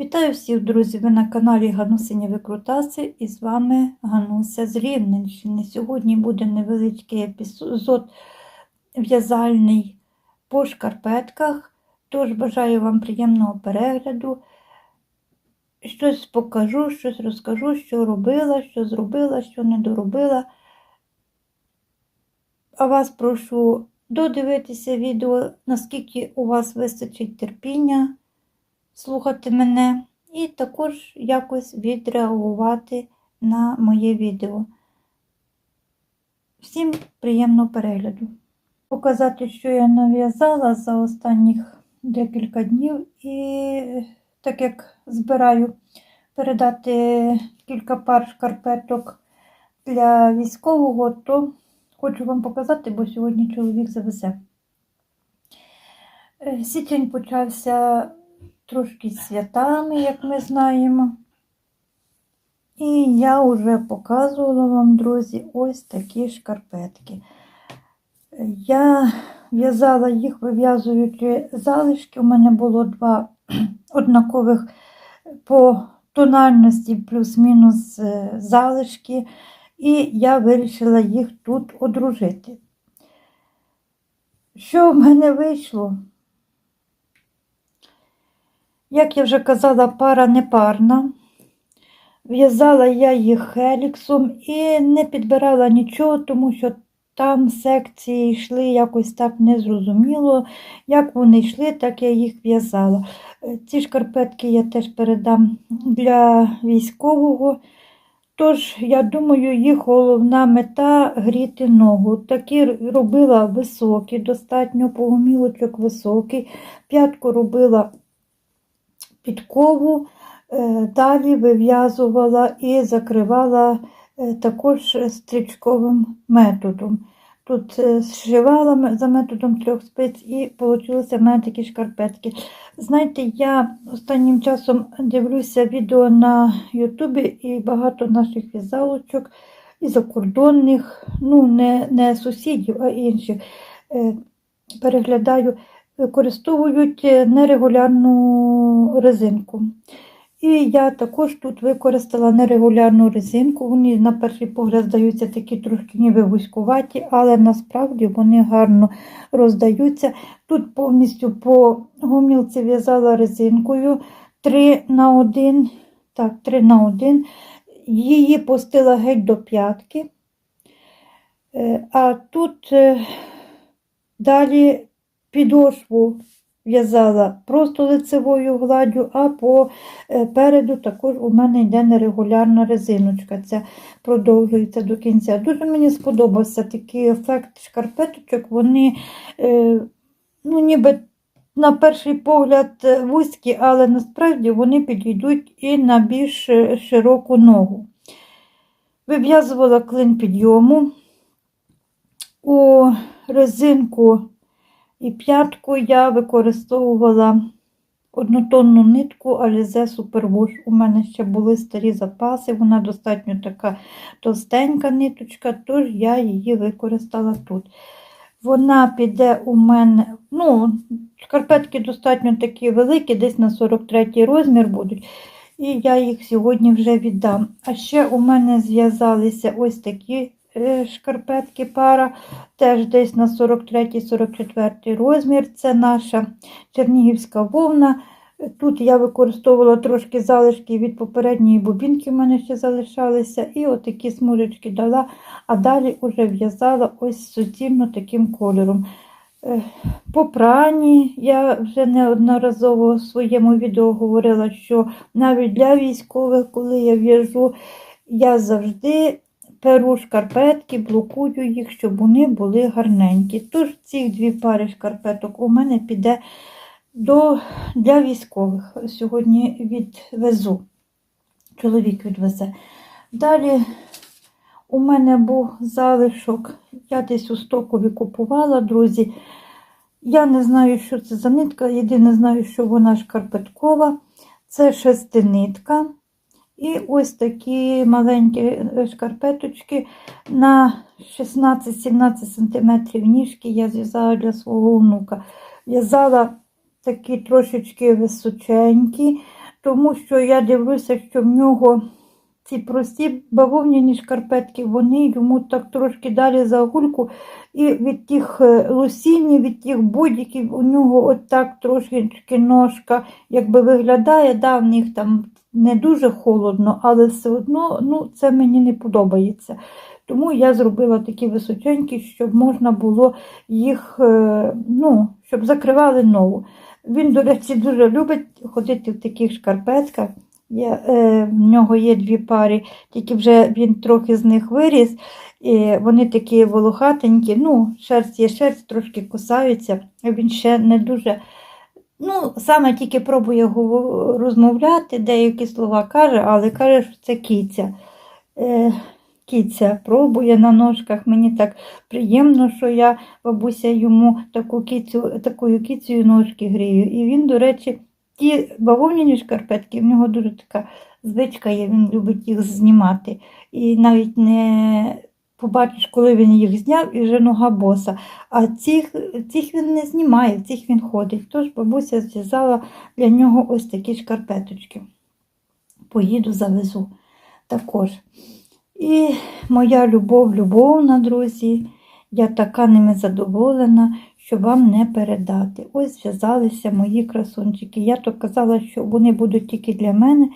Вітаю всіх, друзі! Ви на каналі Ганусині Викрутаси і з вами Гануся з Рівненщини. Сьогодні буде невеличкий епізод в'язальний по шкарпетках. Тож бажаю вам приємного перегляду. Щось покажу, щось розкажу, що робила, що зробила, що не доробила. А вас прошу додивитися відео, наскільки у вас вистачить терпіння слухати мене і також якось відреагувати на моє відео. Всім приємного перегляду. Показати, що я нав'язала за останніх декілька днів, і так як збираю передати кілька пар шкарпеток для військового, то хочу вам показати, бо сьогодні чоловік завезе. Е, Січень почався трошки святами, як ми знаємо. І я вже показувала вам, друзі, ось такі шкарпетки. Я в'язала їх, вив'язуючи залишки. У мене було два однакових по тональності плюс-мінус е, залишки, і я вирішила їх тут одружити. Що в мене вийшло? Як я вже казала, пара непарна. В'язала я їх хеліксом і не підбирала нічого, тому що там секції йшли якось так незрозуміло. Як вони йшли, так я їх в'язала. Ці шкарпетки я теж передам для військового. Тож, я думаю, їх головна мета гріти ногу. Такі робила високі, достатньо погомілочок високий. П'ятку робила підкову, е, далі вив'язувала і закривала е, також стрічковим методом. Тут е, зшивала за методом трьох спиць і вийшли в мене такі шкарпетки. Знаєте, я останнім часом дивлюся відео на Ютубі і багато наших в'язалочок і закордонних, ну, не, не сусідів, а інших. Переглядаю використовують е, нерегулярну резинку. І я також тут використала нерегулярну резинку. Вони, на перший погляд, здаються такі трошки ніби вузькуваті, але насправді вони гарно роздаються. Тут повністю по гомілці в'язала резинкою 3 на 1. Так, 3 на 1. Її пустила геть до п'ятки. Е, а тут е, далі підошву в'язала просто лицевою гладдю, а попереду також у мене йде нерегулярна резиночка. Це продовжується до кінця. Дуже мені сподобався такий ефект шкарпеточок. Вони е, ну, ніби на перший погляд вузькі, але насправді вони підійдуть і на більш широку ногу. Вив'язувала клин підйому. У резинку і п'ятку я використовувала однотонну нитку Alize Superwash. У мене ще були старі запаси, вона достатньо така товстенька ниточка, тож я її використала тут. Вона піде у мене, ну, шкарпетки достатньо такі великі, десь на 43 розмір будуть. І я їх сьогодні вже віддам. А ще у мене зв'язалися ось такі шкарпетки пара, теж десь на 43-44 розмір. Це наша чернігівська вовна. Тут я використовувала трошки залишки від попередньої бобінки, в мене ще залишалися. І отакі смужечки дала, а далі вже в'язала ось суцільно таким кольором. Е, по прані я вже неодноразово в своєму відео говорила, що навіть для військових, коли я в'яжу, я завжди перу шкарпетки, блокую їх, щоб вони були гарненькі. Тож ці дві пари шкарпеток у мене піде до, для військових. Сьогодні відвезу. Чоловік відвезе. Далі у мене був залишок, я десь у стокові купувала, друзі. Я не знаю, що це за нитка, єдине знаю, що вона шкарпеткова. Це шестинитка. І ось такі маленькі шкарпеточки на 16-17 см ніжки я зв'язала для свого внука. В'язала такі трошечки височенькі, тому що я дивлюся, що в нього ці прості бавовняні шкарпетки, вони йому так трошки далі за гульку. І від тих е, лосінів, від тих будь-яких у нього от так трошки ножка якби виглядає, да, в них там не дуже холодно, але все одно ну, це мені не подобається. Тому я зробила такі височенькі, щоб можна було їх, е, ну, щоб закривали ногу. Він, до речі, дуже любить ходити в таких шкарпетках. Я, е, в нього є дві пари, тільки вже він трохи з них виріс. І вони такі волохатенькі, ну, шерсть є шерсть, трошки кусаються, він ще не дуже. Ну, саме тільки пробує розмовляти, деякі слова каже, але каже, що це кіця. Е, кіця пробує на ножках. Мені так приємно, що я, бабуся, йому таку кіцю, такою кіцею ножки грію. І він, до речі, ті бавовняні шкарпетки, в нього дуже така звичка є, він любить їх знімати. І навіть не побачиш, коли він їх зняв, і вже нога боса. А цих, цих він не знімає, цих він ходить. Тож бабуся зв'язала для нього ось такі шкарпеточки. Поїду, завезу також. І моя любов, любовна, друзі, я така ними задоволена, що вам не передати. Ось зв'язалися мої красунчики. Я то казала, що вони будуть тільки для мене,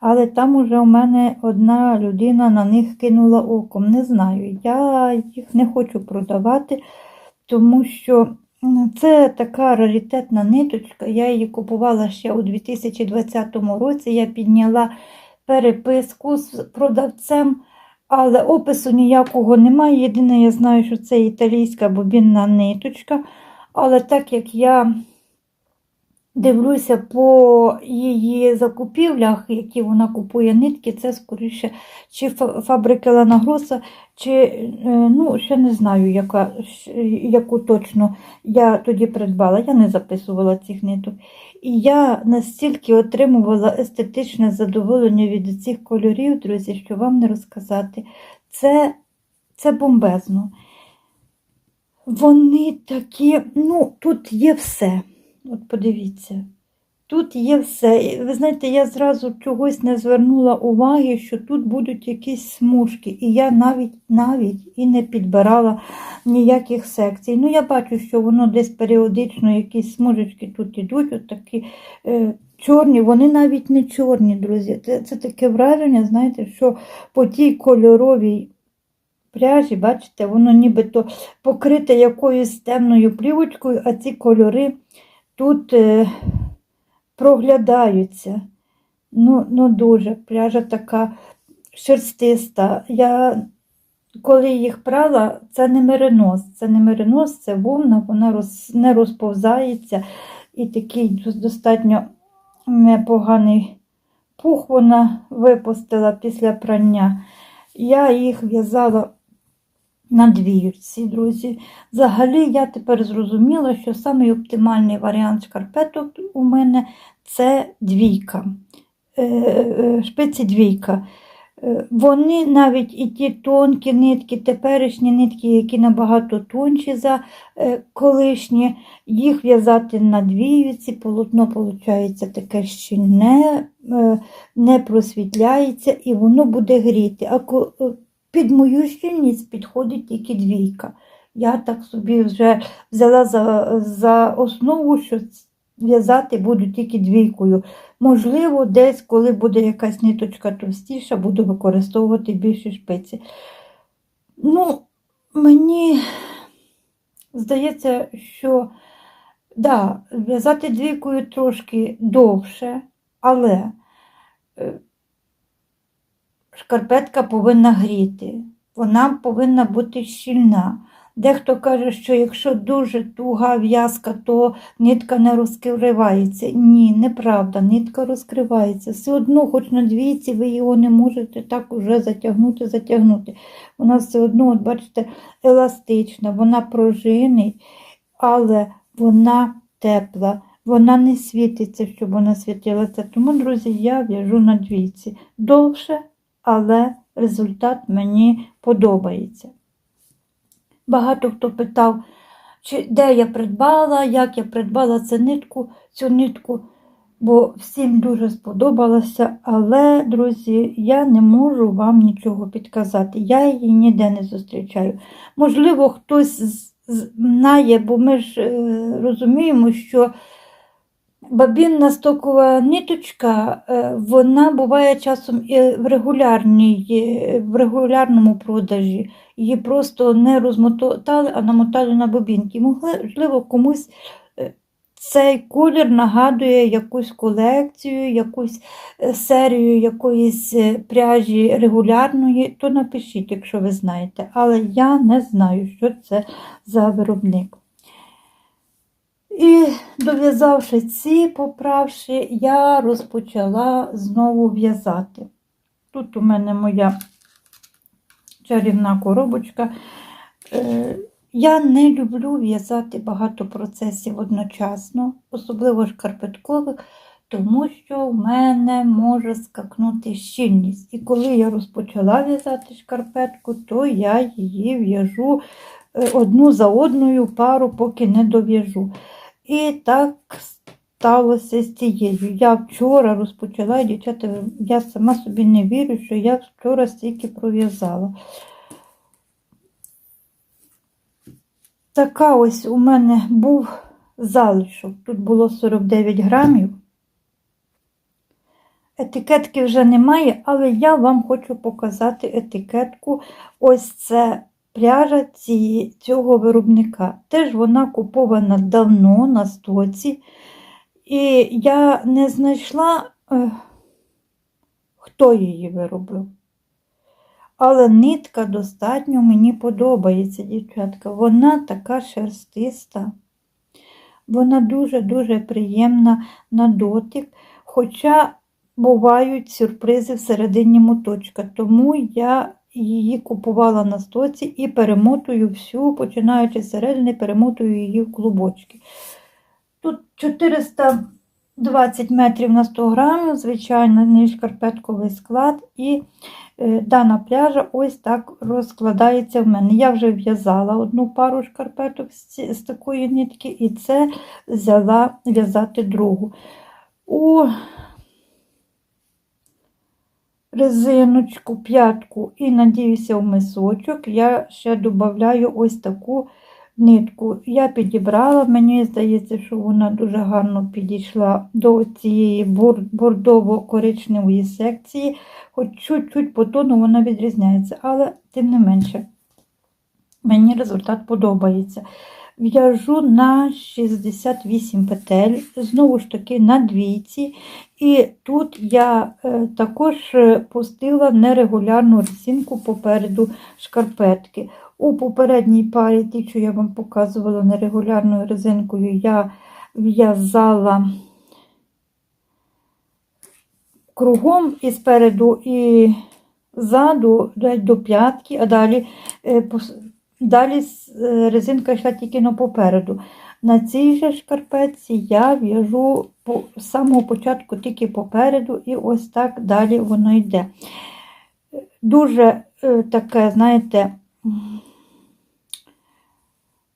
але там уже у мене одна людина на них кинула оком. Не знаю, я їх не хочу продавати, тому що це така раритетна ниточка. Я її купувала ще у 2020 році. Я підняла переписку з продавцем. Але опису ніякого немає. Єдине, я знаю, що це італійська бобінна ниточка. Але так як я дивлюся по її закупівлях, які вона купує нитки, це скоріше чи фа- фабрики Ланагроса, чи е, ну, ще не знаю, яка, яку точно я тоді придбала. Я не записувала цих ниток. І я настільки отримувала естетичне задоволення від цих кольорів, друзі, що вам не розказати. Це, це бомбезно. Вони такі, ну, тут є все. От подивіться. Тут є все. Ви знаєте, я зразу чогось не звернула уваги, що тут будуть якісь смужки. І я навіть навіть і не підбирала ніяких секцій. Ну, я бачу, що воно десь періодично якісь смужечки тут ідуть, от такі е, чорні, вони навіть не чорні, друзі. Це, це таке враження, знаєте, що по тій кольоровій пряжі, бачите, воно нібито покрите якоюсь темною плівочкою, а ці кольори тут е, проглядаються. Ну, ну дуже. Пряжа така шерстиста. Я коли їх прала, це не меринос. Це не меринос, це вовна, вона роз, не розповзається. І такий достатньо непоганий пух вона випустила після прання. Я їх в'язала на двірці, друзі. Взагалі, я тепер зрозуміла, що самий оптимальний варіант шкарпеток у мене це двійка. Е, е, Шпиці двійка. Е, Вони навіть і ті тонкі нитки, теперішні нитки, які набагато тонші за колишні, їх в'язати на двійці, полотно виходить таке щільне, не просвітляється і воно буде гріти. А під мою щільність підходить тільки двійка. Я так собі вже взяла за, за основу, що в'язати буду тільки двійкою. Можливо, десь, коли буде якась ниточка товстіша, буду використовувати більші шпиці. Ну, мені здається, що да, в'язати двійкою трошки довше, але е, шкарпетка повинна гріти, вона повинна бути щільна. Дехто каже, що якщо дуже туга в'язка, то нитка не розкривається. Ні, неправда, нитка розкривається. Все одно, хоч на двійці, ви його не можете так уже затягнути, затягнути. Вона все одно, от бачите, еластична, вона пружинить, але вона тепла. Вона не світиться, щоб вона світилася. Тому, друзі, я в'яжу на двійці. Довше, але результат мені подобається. Багато хто питав, чи, де я придбала, як я придбала цю нитку, цю нитку. бо всім дуже сподобалося. Але, друзі, я не можу вам нічого підказати. Я її ніде не зустрічаю. Можливо, хтось знає, бо ми ж е, розуміємо, що бабінна стокова ниточка, е, вона буває часом і в, регулярній, е, в регулярному продажі. Її просто не розмотали, а намотали на бобінки. Можливо, комусь е, цей колір нагадує якусь колекцію, якусь серію якоїсь пряжі регулярної, то напишіть, якщо ви знаєте. Але я не знаю, що це за виробник. І дов'язавши ці, поправши, я розпочала знову в'язати. Тут у мене моя чарівна коробочка. Е, Я не люблю в'язати багато процесів одночасно, особливо шкарпеткових, тому що в мене може скакнути щільність. І коли я розпочала в'язати шкарпетку, то я її в'яжу е, одну за одною пару, поки не дов'яжу. І так сталося з цією. Я вчора розпочала, дівчата, я сама собі не вірю, що я вчора стільки пров'язала. Така ось у мене був залишок. Тут було 49 грамів. Етикетки вже немає, але я вам хочу показати етикетку. Ось це пряжа ці, цього виробника. Теж вона купована давно на стоці. І я не знайшла, е, хто її виробив. Але нитка достатньо мені подобається, дівчатка. Вона така шерстиста. Вона дуже-дуже приємна на дотик. Хоча бувають сюрпризи всередині моточка. Тому я її купувала на стоці і перемотую всю, починаючи з середини, перемотую її в клубочки. Тут 420 метрів на 100 грамів, звичайно, шкарпетковий склад. І е, дана пряжа ось так розкладається в мене. Я вже в'язала одну пару шкарпеток з, з такої нитки, і це взяла в'язати другу. У резиночку, п'ятку і надіюся в мисочок, я ще додаю ось таку нитку. Я підібрала, мені здається, що вона дуже гарно підійшла до цієї бордово-коричневої секції, хоч чуть-чуть по тону вона відрізняється, але тим не менше, мені результат подобається. В'яжу на 68 петель, знову ж таки на двійці. І тут я е, також е, пустила нерегулярну резинку попереду шкарпетки. У попередній парі, ті, що я вам показувала нерегулярною резинкою, я в'язала кругом і спереду, і ззаду до п'ятки, а далі, е, далі е, резинка йшла тільки на попереду. На цій же шкарпетці я в'яжу з самого початку тільки попереду, і ось так далі воно йде. Дуже е, таке, знаєте,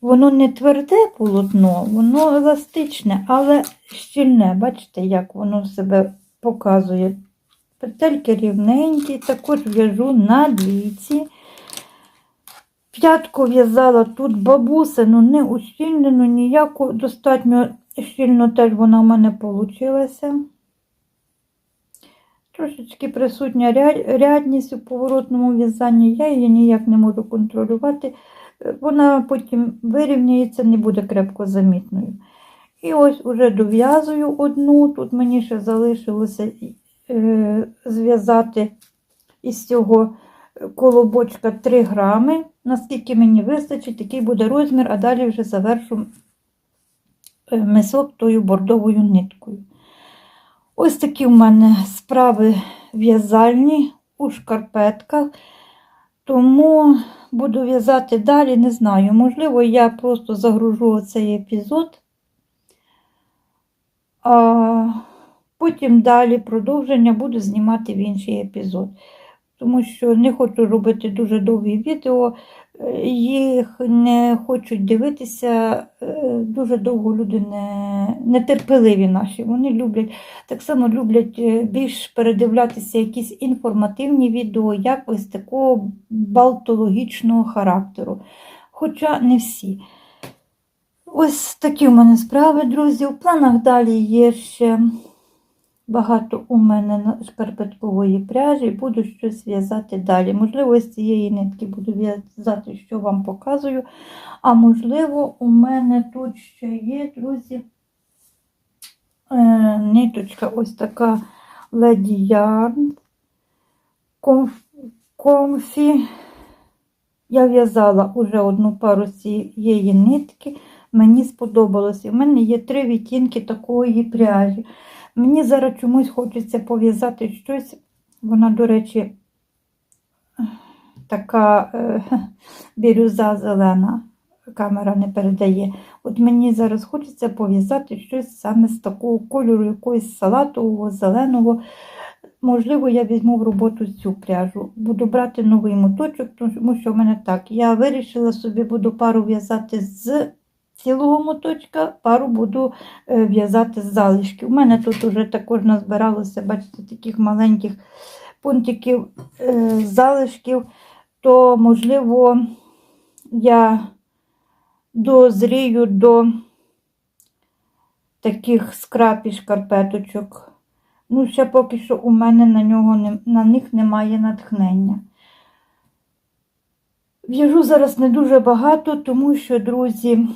воно не тверде полотно, воно еластичне, але щільне. Бачите, як воно себе показує. Петельки рівненькі, також в'яжу на двійці. П'ятку в'язала тут бабусину, не ущільнену, ніяку, достатньо щільно теж вона в мене вийшла. Трошечки присутня рядність у поворотному в'язанні, я її ніяк не можу контролювати. Вона потім вирівняється, не буде крепко замітною. І ось уже дов'язую одну. Тут мені ще залишилося е, зв'язати із цього колобочка 3 грами. Наскільки мені вистачить, такий буде розмір, а далі вже завершу е, мисок тою бордовою ниткою. Ось такі в мене справи в'язальні у шкарпетках. Тому буду в'язати далі, не знаю. Можливо, я просто загружу цей епізод, а потім далі продовження буду знімати в інший епізод. Тому що не хочу робити дуже довгі відео. е, їх не хочуть дивитися. е, Дуже довго люди не, нетерпеливі наші. Вони люблять, так само люблять е, більш передивлятися якісь інформативні відео, як ось такого балтологічного характеру. Хоча не всі. Ось такі в мене справи, друзі. У планах далі є ще багато у мене на- шкарпеткової пряжі, буду щось в'язати далі. Можливо, з цієї нитки буду в'язати, що вам показую. А можливо, у мене тут ще є, друзі, е, ниточка ось така Yarn. Комф, комфі. Я в'язала уже одну пару цієї нитки. Мені сподобалося. У мене є три відтінки такої пряжі. Мені зараз чомусь хочеться пов'язати щось. Вона, до речі, така е, бірюза зелена. Камера не передає. От мені зараз хочеться пов'язати щось саме з такого кольору, якогось салатового, зеленого. Можливо, я візьму в роботу цю пряжу. Буду брати новий моточок, тому що в мене так. Я вирішила собі буду пару в'язати з цілого моточка, пару буду е, в'язати з залишків. У мене тут вже також назбиралося, бачите, таких маленьких пунктиків е, залишків, то, можливо, я дозрію до таких скрапі шкарпеточок. Ну, ще поки що у мене на, нього на них немає натхнення. В'яжу зараз не дуже багато, тому що, друзі,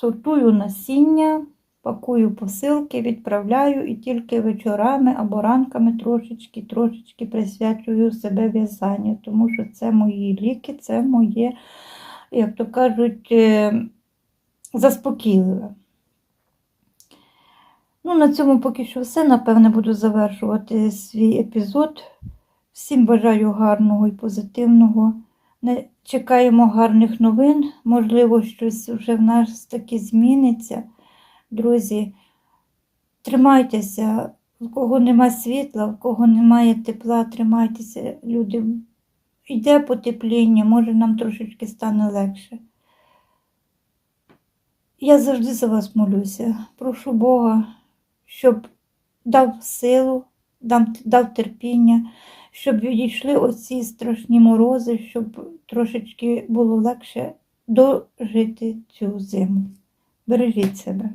сортую насіння, пакую посилки, відправляю і тільки вечорами або ранками трошечки, трошечки присвячую себе в'язанню, тому що це мої ліки, це моє, як то кажуть, е, заспокійливе. Ну, на цьому поки що все. Напевне, буду завершувати свій епізод. Всім бажаю гарного і позитивного. Не чекаємо гарних новин. Можливо, щось вже в нас таки зміниться. Друзі, тримайтеся, в кого нема світла, в кого немає тепла, тримайтеся, люди. Йде потепління, може нам трошечки стане легше. Я завжди за вас молюся. Прошу Бога, щоб дав силу, дав, терпіння, щоб відійшли оці страшні морози, щоб трошечки було легше дожити цю зиму. Бережіть себе.